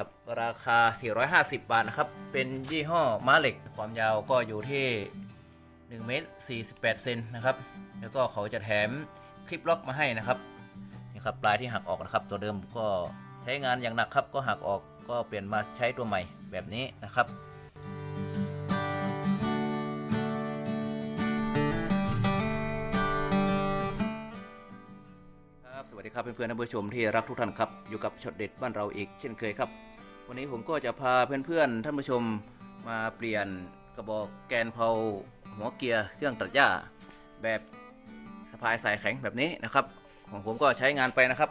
ครับ ราคา 450 บาทนะครับ เป็นยี่ห้อม้าเหล็ก ความยาวก็อยู่ที่ 1 เมตร 48 เซนนะครับ แล้วก็เขาจะแถมคลิปล็อกมาให้นะครับ นี่ครับปลายที่หักออกนะครับ ตัวเดิมก็ใช้งานอย่างหนักครับ ก็หักออกก็เปลี่ยนมาใช้ตัวใหม่แบบนี้นะครับครับสวัสดีครับเพื่อนๆท่านผู้ชมที่รักทุกท่านครับ อยู่กับช็อตเด็ดบ้านเราอีกเช่นเคยครับ วันนี้ผมก็จะพาเพื่อนๆท่านผู้ชมมาเปลี่ยนกระบอกแกนเพาหัวเกียร์เครื่องตัดหญ้า แบบสะพายสายแข็งแบบนี้นะครับ ของผมก็ใช้งานไปนะครับ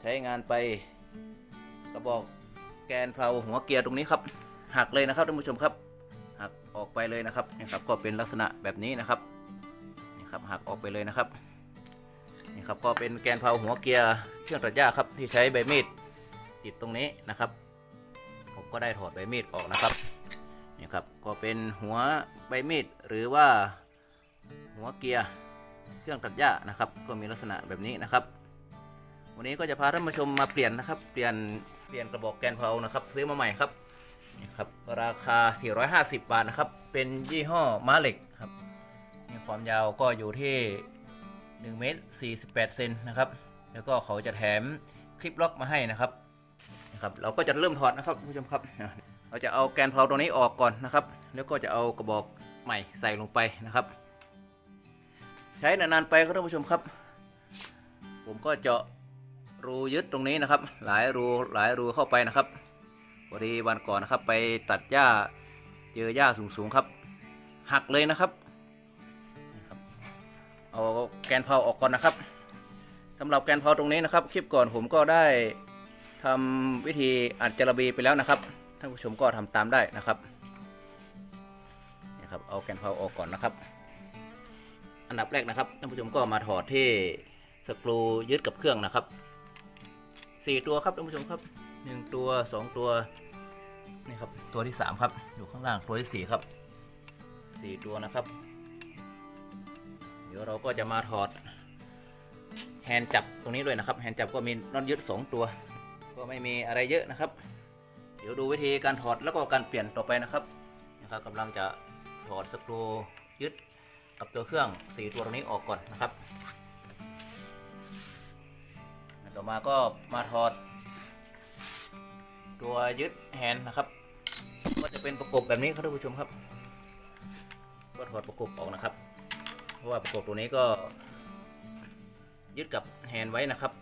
ใช้งานไปกระบอกแกนเพลาหัวเกียร์ตรงนี้ครับหักเลยนะครับท่านผู้ชมครับหักออกไปเลยนะครับนี่ครับก็เป็นลักษณะแบบนี้นะครับนี่ครับหักออกไปเลยนะครับนี่ครับก็เป็นแกนเพลาหัวเกียร์เครื่องตัดหญ้าครับที่ใช้ใบมีดติดตรงนี้นะครับ ก็ได้ถอดใบมีดออกนะครับนี่ครับก็เป็นหัวใบมีดหรือว่าหัวเกียร์เครื่องตัดหญ้านะครับ ก็มีลักษณะแบบนี้นะครับ วันนี้ก็จะพาท่านผู้ชมมาเปลี่ยนนะครับ เปลี่ยนเปลี่ยนกระบอกแกนเพลานะครับ ซื้อมาใหม่ครับนี่ครับราคา 450 บาทนะครับ เป็นยี่ห้อมาเหล็กครับนี่ความยาวก็อยู่ที่1เมตร48เซนนะครับ แล้วก็เขาจะแถมคลิปล็อกมาให้นะครับ นะครับเราก็จะเริ่มถอดนะครับผู้ชมครับ เราจะเอาแกนเพลาตัวนี้ออกก่อนนะครับ แล้วก็จะเอากระบอกใหม่ใส่ลงไปนะครับ ใช้นานๆไปครับท่านผู้ชมครับ ผมก็เจาะรูยึดตรงนี้นะครับ หลายรูหลายรูเข้าไปนะครับพอดีวันก่อนนะครับ ไปตัดหญ้าเจอหญ้าสูงๆครับ หักเลยนะครับเอาแกนเพลาออกก่อนนะครับสำหรับแกนเพลาตรงนี้นะครับ คลิปก่อนผมก็ได้ ทำวิธีอัดจระบีไปแล้วนะครับท่านผู้ชมก็ทำตามได้นะครับนี่ครับเอาแกนเพาออกก่อนนะครับ อันดับแรกนะครับท่านผู้ชมก็มาถอดที่สกรูยึดกับเครื่องนะครับสี่ตัวครับท่านผู้ชมครับหนึ่งตัวสองตัวนี่ครับตัวที่สามครับ อยู่ข้างล่างตัวที่สี่ครับสี่ตัวนะครับ เดี๋ยวเราก็จะมาถอดแฮนด์จับตรงนี้ด้วยนะครับ แฮนด์จับก็มีน็อตยึด 2 ตัว ก็ไม่มีอะไรเยอะนะครับ เดี๋ยวดูวิธีการถอดแล้วก็การเปลี่ยนต่อไปนะครับนะครับกำลังจะถอดสกรูยึดกับตัวเครื่อง4ตัวตรงนี้ออกก่อนนะครับ ต่อมาก็มาถอด ตัวยึดแฮนด์นะครับ ก็จะเป็นประกบแบบนี้ครับท่านผู้ชมครับก็ถอดประกบออกนะครับ เพราะว่าประกบตัวนี้ก็ยึดกับแฮนด์ไว้นะครับ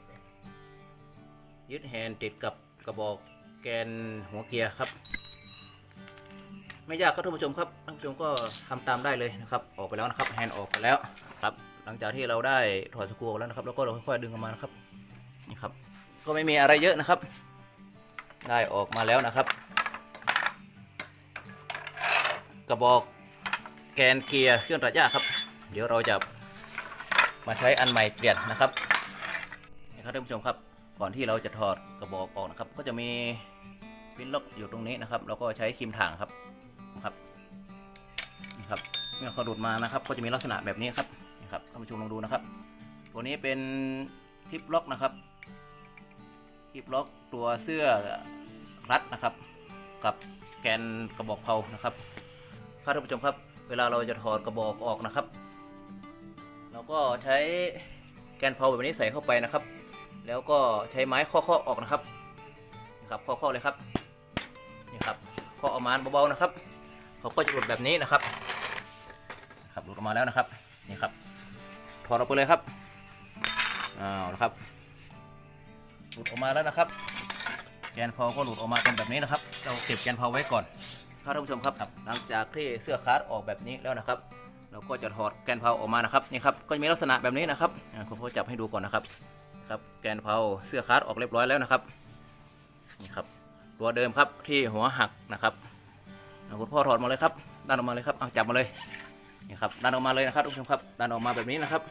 ยึดแฮนด์ติดกับกระบอกแกนหัวเกียร์ครับ ไม่ยากครับท่านผู้ชมครับท่านผู้ชมก็ทำตามได้เลยนะครับ ออกไปแล้วนะครับแฮนด์ออกไปแล้วครับ หลังจากที่เราได้ถอดสกรูแล้วนะครับ แล้วก็เราค่อยๆดึงออกมานะครับนี่ครับ ก็ไม่มีอะไรเยอะนะครับ ได้ออกมาแล้วนะครับ กระบอกแกนเกียร์เครื่องตัดหญ้าครับ เดี๋ยวเราจะมาใช้อันใหม่เปลี่ยนนะครับนี่ครับท่านผู้ชมครับ ก่อนที่เราจะถอดกระบอกออกนะครับ ก็จะมีพินล็อกอยู่ตรงนี้นะครับ แล้วก็ใช้ครีมถ่างครับนะครับนี่ครับเมื่อเขาดูดมานะครับ ก็จะมีลักษณะแบบนี้ครับนี่ครับท่านผู้ชมลองดูนะครับ ตัวนี้เป็นคลิปล็อกนะครับคลิปล็อกตัวเสื้อคลัตช์นะครับ กับแกนกระบอกเพลานะครับครับท่านผู้ชมครับ เวลาเราจะถอดกระบอกออกนะครับ เราก็ใช้แกนเพลาแบบนี้ใส่เข้าไปนะครับ แล้วก็ใช้ไม้เคาะๆออกนะครับนี่ครับเคาะๆเลยครับนี่ครับเคาะออกมาเบาๆนะครับเขาก็จะหลุดแบบนี้นะครับครับหลุดออกมาแล้วนะครับนี่ครับถอดออกไปเลยครับอ้าวนะครับหลุดออกมาแล้วนะครับ แกนพลาก็หลุดออกมาเป็นแบบนี้นะครับ เราเก็บแกนพลาไว้ก่อนครับท่านผู้ชมครับ หลังจากที่เสื้อคาร์ดออกแบบนี้แล้วนะครับ เราก็จะถอดแกนพลาออกมานะครับนี่ครับก็จะมีลักษณะแบบนี้นะครับผมขอจับให้ดูก่อนนะครับ ครับแกนเพลาเสื้อคาร์ดออกเรียบร้อยแล้วนะครับนี่ครับตัวเดิมครับที่หัวหักนะครับเอาคุณพ่อถอดมาเลยครับดันออกมาเลยครับเอาจับมาเลยนี่ครับดันออกมาเลยนะครับทุกผู้ชมครับดันออกมาแบบนี้นะครับ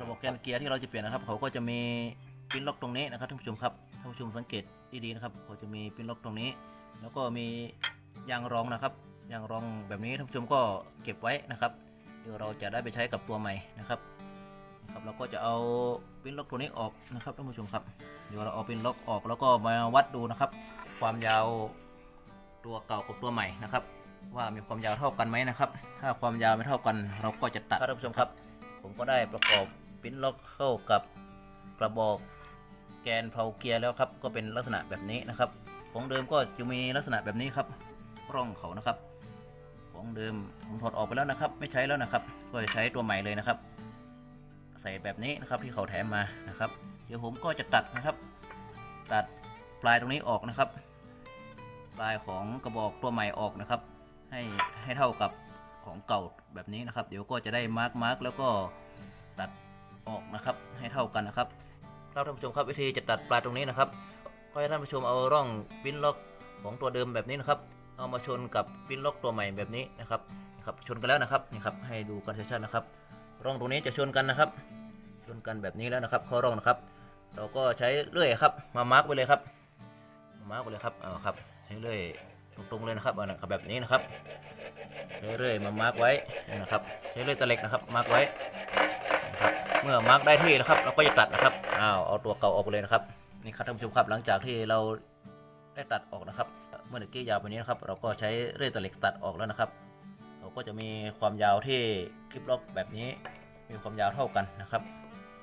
ระบบแกนเกียร์ที่เราจะเปลี่ยนนะครับ เขาก็จะมีปิ้นล็อกตรงนี้นะครับท่านผู้ชมครับท่านผู้ชมสังเกตดีๆนะครับเขาจะมีปิ้นล็อกตรงนี้ แล้วก็มียางรองนะครับยางรองแบบนี้ท่านผู้ชมก็เก็บไว้นะครับเดี๋ยวเราจะได้ไปใช้กับตัวใหม่นะครับ นะครับเราก็จะเอาปปิ้นล็อกตัวนี้ออกนะครับท่านผู้ชมครับเดี๋ยวเราเอาปิ้นล็อกออกแล้วก็มาวัดดูนะครับ ความยาวตัวเก่ากับตัวใหม่นะครับ ว่ามีความยาวเท่ากันไหมนะครับ ถ้าความยาวไม่เท่ากันเราก็จะตัดท่านผู้ชมครับ ผมก็ได้ประกอบปิ้นล็อกเข้ากับกระบอกแกนเพลาเกียร์แล้วครับก็เป็นลักษณะแบบนี้นะครับ ของเดิมก็จะมีลักษณะแบบนี้ครับร่องเขานะครับ ของเดิมผมถอดออกไปแล้วนะครับ ไม่ใช้แล้วนะครับ ก็จะใช้ตัวใหม่เลยนะครับ ใส่แบบนี้นะครับที่เขาแถมมานะครับ เดี๋ยวผมก็จะตัดนะครับ ตัดปลายตรงนี้ออกนะครับ ปลายของกระบอกตัวใหม่ออกนะครับ ให้ให้เท่ากับของเก่าแบบนี้นะครับ เดี๋ยวก็จะได้มาร์กมาร์กแล้วก็ตัดออกนะครับให้เท่ากันนะครับครับท่านผู้ชมครับวิธีจะตัดปลายตรงนี้นะครับก็ให้ท่านผู้ชมเอาร่องปิ้นล็อกของตัวเดิมแบบนี้นะครับ เอามาชนกับปิ้นล็อกตัวใหม่แบบนี้นะครับนะครับชนกันแล้วนะครับนี่ครับให้ดูกันชัดๆนะครับ ร่องตรงนี้จะชนกันนะครับ ชนกันแบบนี้แล้วนะครับ เข้าร่องนะครับ เราก็ใช้เลื่อยครับ มามาร์กไว้เลยครับ มามาร์กไว้เลยครับเอาครับใช้เลื่อยตรงๆเลยนะครับเอานะครับแบบนี้นะครับเลื่อยๆมามาร์กไว้นะครับ ใช้เลื่อยตะเล็กนะครับ มาร์กไว้นะครับเมื่อมาร์กได้ที่นะครับ เราก็จะตัดนะครับอ้าวเอาตัวเก่าออกไปเลยนะครับนี่ครับท่านผู้ชมครับหลังจากที่เราได้ตัดออกนะครับ เมื่อตะกี้ยาวไปนี้นะครับ เราก็ใช้เลื่อยตะเล็กตัดออกแล้วนะครับ เราก็จะมีความยาวที่คลิปล็อกแบบนี้ มีความยาวเท่ากันนะครับ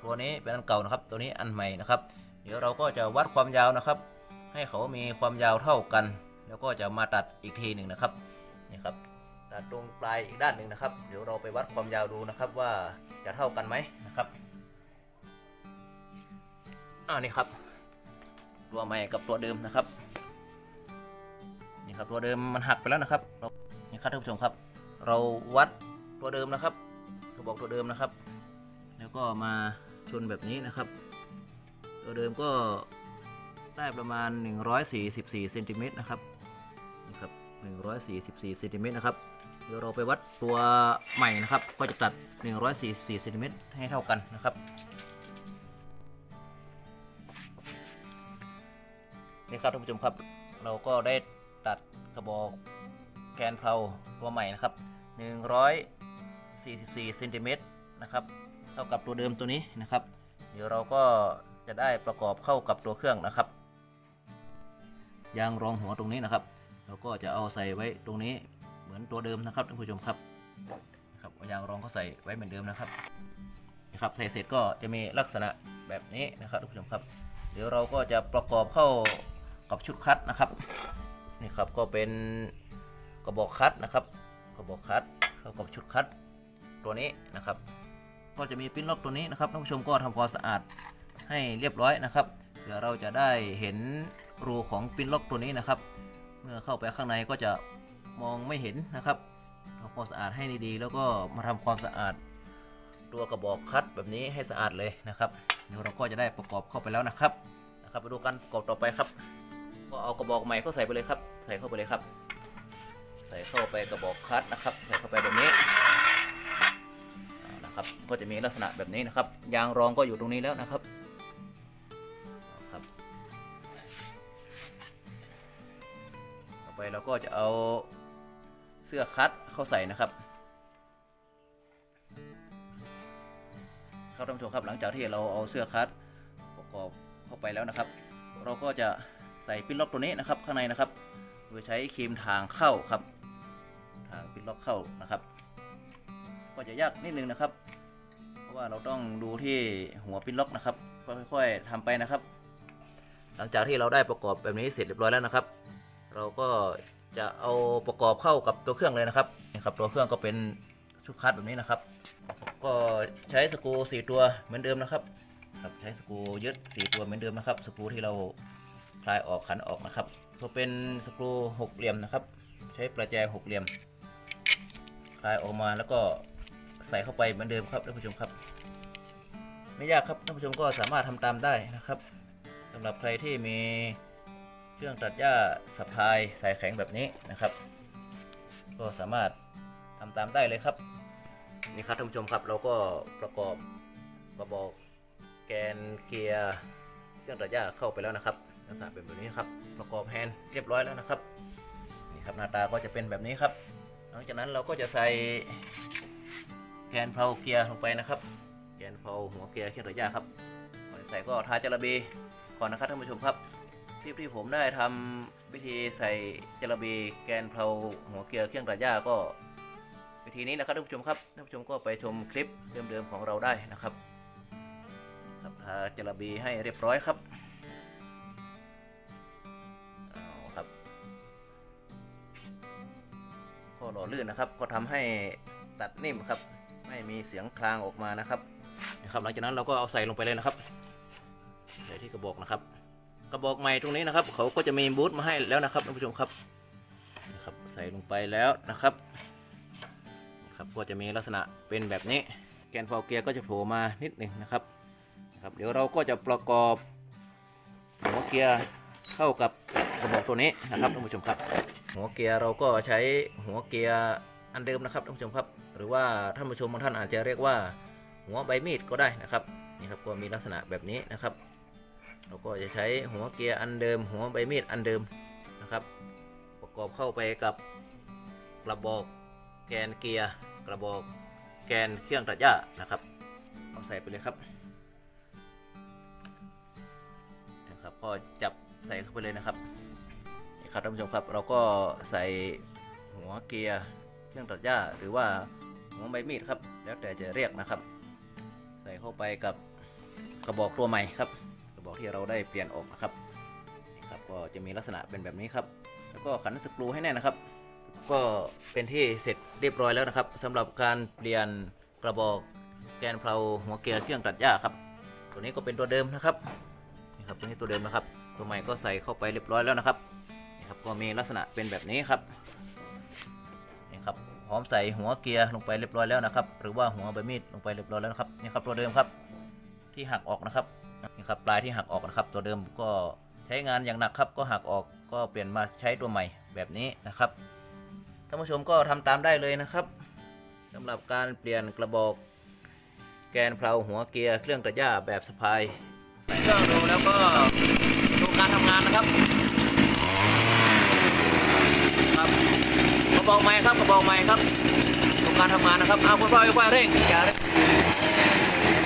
ตัวนี้เป็นอันเก่านะครับ ตัวนี้อันใหม่นะครับ เดี๋ยวเราก็จะวัดความยาวนะครับ ให้เขามีความยาวเท่ากัน แล้วก็จะมาตัดอีกทีหนึ่งนะครับนี่ครับตัดตรงปลายอีกด้านหนึ่งนะครับ เดี๋ยวเราไปวัดความยาวดูนะครับว่าจะเท่ากันไหมนะครับอ่านี่ครับ ตัวใหม่กับตัวเดิมนะครับนี่ครับตัวเดิมมันหักไปแล้วนะครับนี่ครับท่านผู้ชมครับ เราวัดตัวเดิมนะครับ บอกตัวเดิมนะครับ แล้วก็มาชนแบบนี้นะครับ ตัวเดิมก็ได้ประมาณ 144เซนติเมตรนะครับนี่ครับ144เซนติเมตรนะครับเดี๋ยวเราไปวัดตัวใหม่นะครับ ก็จะตัด 144เซนติเมตรให้เท่ากันนะครับนี่ครับท่านผู้ชมครับ เราก็ได้ตัดกระบอกแกนเพลาตัวใหม่นะครับ 44เซนติเมตรนะครับเท่ากับตัวเดิมตัวนี้นะครับ เดี๋ยวเราก็จะได้ประกอบเข้ากับตัวเครื่องนะครับ ยางรองหัวตรงนี้นะครับ เราก็จะเอาใส่ไว้ตรงนี้เหมือนตัวเดิมนะครับท่านผู้ชมครับนะครับเอายางรองก็ใส่ไว้เหมือนเดิมนะครับนะครับใส่เสร็จก็จะมีลักษณะแบบนี้นะครับท่านผู้ชมครับ เดี๋ยวเราก็จะประกอบเข้ากับชุดคัดนะครับนี่ครับก็เป็นกระบอกคัดนะครับกระบอกคัดเข้ากับชุดคัด ตัวนี้นะครับ ก็จะมีปิ้นล็อกตัวนี้นะครับท่านผู้ชมก็ทำความสะอาดให้เรียบร้อยนะครับเดี๋ยวเราจะได้เห็นรูของปิ้นล็อกตัวนี้นะครับ เมื่อเข้าไปข้างในก็จะมองไม่เห็นนะครับทำความสะอาดให้ดีๆ แล้วก็มาทำความสะอาดตัวกระบอกคัดแบบนี้ให้สะอาดเลยนะครับเดี๋ยวเราก็จะได้ประกอบเข้าไปแล้วนะครับนะครับไปดูกันประกอบต่อไปครับ ก็เอากระบอกใหม่เข้าใส่ไปเลยครับ ใส่เข้าไปเลยครับ ใส่เข้าไปกระบอกคัดนะครับ ใส่เข้าไปแบบนี้ นะครับก็จะมีลักษณะแบบนี้นะครับ ยางรองก็อยู่ตรงนี้แล้วนะครับครับ ต่อไปเราก็จะเอาเสื้อคัดเข้าใส่นะครับครับท่านผู้ชมครับหลังจากที่เราเอาเสื้อคัดประกอบเข้าไปแล้วนะครับ เราก็จะใส่ปิ้นล็อกตัวนี้นะครับ ข้างในนะครับ โดยใช้ครีมทางเข้าครับ ทางปิ้นล็อกเข้านะครับ ก็จะยากนิดนึงนะครับ เพราะว่าเราต้องดูที่หัวปิ้นล็อกนะครับ ค่อยๆทำไปนะครับ หลังจากที่เราได้ประกอบแบบนี้เสร็จเรียบร้อยแล้วนะครับ เราก็จะเอาประกอบเข้ากับตัวเครื่องเลยนะครับนี่ครับตัวเครื่องก็เป็นชุดคัดแบบนี้นะครับ ก็ใช้สกรูสี่ตัวเหมือนเดิมนะครับครับใช้สกรูยึดสี่ตัวเหมือนเดิมนะครับ สกรูที่เราคลายออกขันออกนะครับตัวเป็นสกรูหกเหลี่ยมนะครับ ใช้ประแจหกเหลี่ยม คลายออกมาแล้วก็ ใส่เข้าไปเหมือนเดิมครับท่านผู้ชมครับ ไม่ยากครับท่านผู้ชมก็สามารถทำตามได้นะครับสำหรับใครที่มีเครื่องตัดหญ้าสะพายสายแข็งแบบนี้นะครับ ก็สามารถทำตามได้เลยครับนี่ครับท่านผู้ชมครับเราก็ประกอบกระบอกแกนเกียร์เครื่องตัดหญ้าเข้าไปแล้วนะครับลักษณะเป็นแบบนี้ครับประกอบแฮนด์เรียบร้อยแล้วนะครับนี่ครับหน้าตาก็จะเป็นแบบนี้ครับ หลังจากนั้นเราก็จะใส่ กนเพลาเกียร์ลงไปนะครับ แกนเพลาหัวเกียร์เครื่องตัดหญ้าครับใส่ก็ทาจระบีก่อนนะครับท่านผู้ชมครับคลิปที่ผมได้ทำวิธีใส่จระบีแกนเพลาหัวเกียร์เครื่องตัดหญ้าก็ วิธีนี้นะครับท่านผู้ชมครับท่านผู้ชมก็ไปชมคลิปเดิมๆของเราได้นะครับครับทาจระบีให้เรียบร้อยครับเอาครับก็หล่อลื่นนะครับ ก็ทำให้ตัดนิ่มครับ ไม่มีเสียงคลางออกมานะครับนะครับ หลังจากนั้นเราก็เอาใส่ลงไปเลยนะครับใส่ที่กระบอกนะครับ กระบอกใหม่ตรงนี้นะครับ เขาก็จะมีบูทมาให้แล้วนะครับท่านผู้ชมครับนะครับใส่ลงไปแล้วนะครับครับก็จะมีลักษณะเป็นแบบนี้ แกนเฟาเกียร์ก็จะโผล่มานิดหนึ่งนะครับนะครับ เดี๋ยวเราก็จะประกอบหัวเกียร์เข้ากับกระบอกตัวนี้นะครับท่านผู้ชมครับ หัวเกียร์เราก็ใช้หัวเกียร์อันเดิมนะครับท่านผู้ชมครับ หรือว่าท่านผู้ชมบางท่านอาจจะเรียกว่า หัวใบมีดก็ได้นะครับนี่ครับก็มีลักษณะแบบนี้นะครับ เราก็จะใช้หัวเกียร์อันเดิม หัวใบมีดอันเดิมนะครับ ประกอบเข้าไปกับกระบอกแกนเกียร์กระบอกแกนเครื่องตัดหญ้านะครับเอาใส่ไปเลยครับนะครับก็จับใส่เข้าไปเลยนะครับนี่ครับท่านผู้ชมครับ เราก็ใส่หัวเกียร์เครื่องตัดหญ้าหรือว่า หัวใบมีดครับ แล้วแต่จะเรียกนะครับ ใส่เข้าไปกับกระบอกตัวใหม่ครับ กระบอกที่เราได้เปลี่ยนออกนะครับนี่ครับก็จะมีลักษณะเป็นแบบนี้ครับ แล้วก็ขันสกรูให้แน่นนะครับ ก็เป็นที่เสร็จเรียบร้อยแล้วนะครับสำหรับการเปลี่ยนกระบอกแกนเพลาหัวเกียร์เครื่องตัดหญ้าครับ ตัวนี้ก็เป็นตัวเดิมนะครับนี่ครับตัวนี้ตัวเดิมนะครับ ตัวใหม่ก็ใส่เข้าไปเรียบร้อยแล้วนะครับนี่ครับก็มีลักษณะเป็นแบบนี้ครับ พร้อมใส่หัวเกียร์ลงไปเรียบร้อยแล้วนะครับ หรือว่าหัวใบมีดลงไปเรียบร้อยแล้วนะครับนี่ครับตัวเดิมครับที่หักออกนะครับนี่ครับปลายที่หักออกนะครับ ตัวเดิมก็ใช้งานอย่างหนักครับก็หักออกก็เปลี่ยนมาใช้ตัวใหม่แบบนี้นะครับท่านผู้ชมก็ทำตามได้เลยนะครับสำหรับการเปลี่ยนกระบอกแกนเพลาหัวเกียร์เครื่องตัดหญ้าแบบสะพายใส่เครื่องดูแล้วก็ดูการทำงานนะครับก ระบอกไม้ครับกระบอกไม้ครับดูการทำงานนะครับเอาคุณพ่อค่อเร่งอย่าเร่ง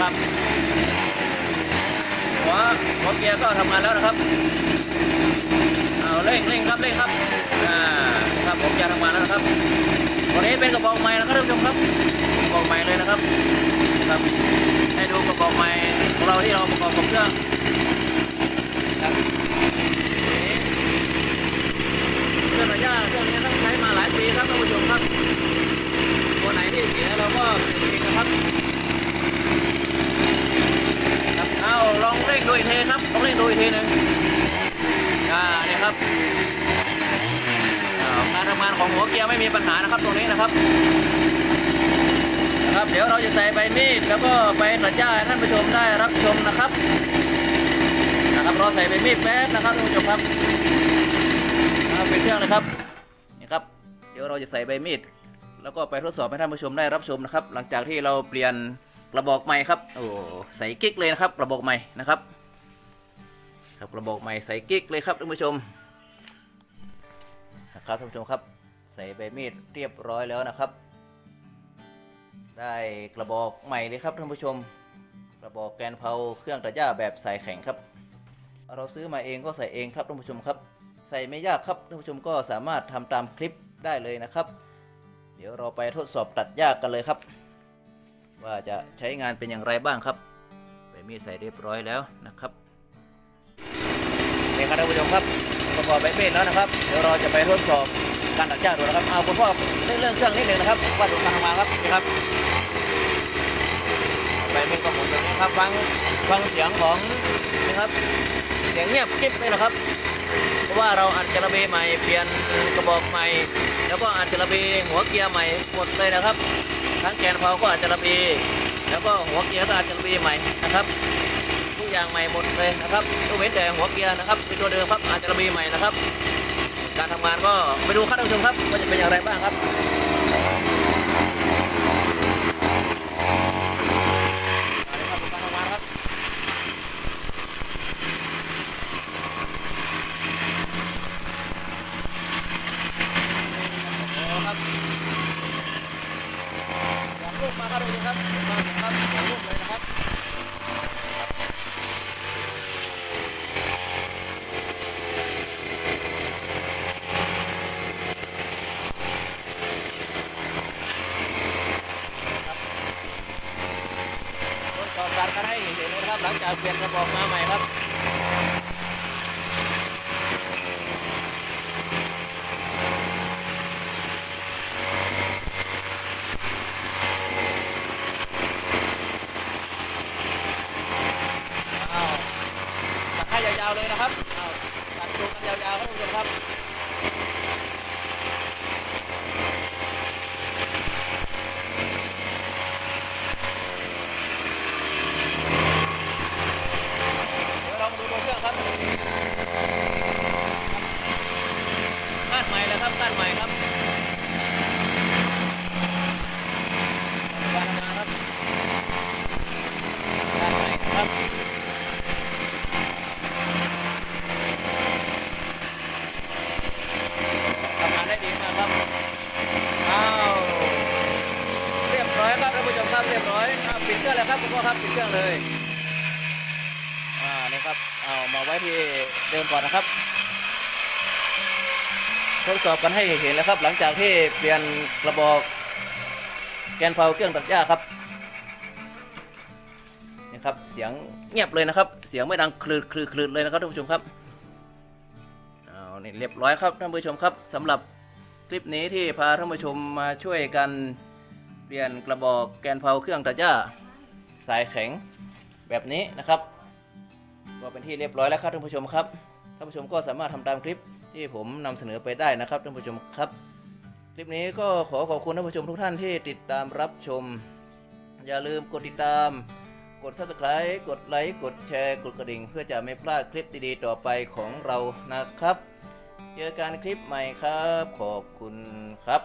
ครับหัวหัวเกียร์ก็ทำงานแล้วนะครับเอาเร่งเร่งครับเร่งครับอ่าครับผมจะทำงานแล้วนะครับวันนี้เป็นกระบอกไม้นะครับท่านผู้ชมครับกระบอกไม้เลยนะครับครับให้ดูกระบอกไม้ของเราที่เราประกอบกับเครื่องครับนี่เครื่องระยะเครื่องนี้ต้องใช้มาหลายปีครับท่านผู้ชมครับตัวไหนที่เสียเราก็เปลี่ยนเองนะครับครับเอาล อีกทีครับลองเร่งดูอีกทีหนึ่งอ่าเนี่ยครับการทำงานของหัวเกียร์ไม่มีปัญหานะครับตรงนี้นะครับนะครับ เดี๋ยวเราจะใส่ใบมีดแล้วก็ไปตัดหญ้าให้ท่านผู้ชมได้รับชมนะครับนะครับรอใส่ใบมีดแป๊บนะครับท่านผู้ชมครับเป็นเครื่องเลยครับนี่ครับ เดี๋ยวเราจะใส่ใบมีดแล้วก็ไปทดสอบให้ท่านผู้ชมได้รับชมนะครับ หลังจากที่เราเปลี่ยนกระบอกใหม่ครับโอ้ใส่กิ๊กเลยนะครับกระบอกใหม่นะครับ ครับกระบอกใหม่ใส่กิ๊กเลยครับท่านผู้ชมนะครับท่านผู้ชมครับ ใส่ใบมีดเรียบร้อยแล้วนะครับ ได้กระบอกใหม่เลยครับท่านผู้ชม กระบอกแกนเพาเครื่องตัดหญ้าแบบใส่แข็งครับ เราซื้อมาเองก็ใส่เองครับท่านผู้ชมครับ ใส่ไม่ยากครับท่านผู้ชมก็สามารถทำตามคลิปได้เลยนะครับ เดี๋ยวเราไปทดสอบตัดหญ้ากันเลยครับ ว่าจะใช้งานเป็นอย่างไรบ้างครับใบมีดใส่เรียบร้อยแล้วนะครับ นี่ครับท่านผู้ชมครับประกอบใบมีดแล้วนะครับ เดี๋ยวเราจะไปทดสอบการตัดหญ้าดูนะครับ เอาคุณพ่อเรื่องเรื่องเครื่องนิดหนึ่งนะครับว่าดูการทำงานครับนี่ครับใบมีดก็หมุนแบบนี้ครับฟังฟังเสียงของนี่ครับเสียงเงียบกริบเลยนะครับ เพราะว่าเราอัดจระเบใหม่เปลี่ยนกระบอกใหม่ แล้วก็อัดจระเบหัวเกียร์ใหม่หมดเลยนะครับ ทั้งแกนเพาก็อัดจระเบแล้วก็หัวเกียร์ก็อัดจระเบใหม่นะครับ กอย่างใหม่หมดเลยนะครับยกเว้นแต่หัวเกียร์นะครับเป็นตัวเดิมครับอาจจะระบีใหม่นะครับ การทำงานก็ไปดูครับท่านผู้ชมครับว่าจะเป็นอย่างไรบ้างครับมาเลยครับการทำงานครับโอ้ครับอย่างลูกมาครับท่านผู้ชมครับมาครับอย่างลูกเลยนะครับ จากเป ลี่ยนกระบอกมาใหม่ครับอ้าวตัดให้ยาวๆเลยนะครับอ้าวตัดดูกันยาวๆครับทุกคนครับ เดี๋ยวเรามาดูตัวเครื่องครับคาดใหม่แล้วครับคาดใหม่ครับการทำงานครับคาดใหม่ครับ ทำงานได้ดีมากครับ อ้าว เรียบร้อยครับท่านผู้ชมครับเรียบร้อยอ้าวปิดเครื่องแล้วครับคุณ พ่อครับปิดเครื่องเลย อ่า นี่ครับ เอามาไว้ที่เดิมก่อนนะครับ ทดสอบกันให้เห็นแล้วครับ หลังจากที่เปลี่ยนกระบอก แกนเผาเครื่องตัดหญ้าครับ นี่ครับ เสียงเงียบเลยนะครับ เสียงไม่ดังคลืดคลืดคลืดเลยนะครับท่านผู้ชมครับ เอานี่เรียบร้อยครับท่านผู้ชมครับสำหรับคลิปนี้ที่พาท่านผู้ชมมาช่วยกันเปลี่ยนกระบอกแกนเผาเครื่องตัดหญ้า สายแข็งแบบนี้นะครับก็เป็นที่เรียบร้อยแล้วครับท่านผู้ชมครับท่านผู้ชมก็สามารถทำตามคลิปที่ผมนำเสนอไปได้นะครับท่านผู้ชมครับ คลิปนี้ก็ขอขอบคุณท่านผู้ชมทุกท่านที่ติดตามรับชม อย่าลืมกดติดตาม กด subscribe กดไลค์กดแชร์กดกระดิ่ง เพื่อจะไม่พลาดคลิปดีๆต่อไปของเรานะครับ เจอกันคลิปใหม่ครับ ขอบคุณครับ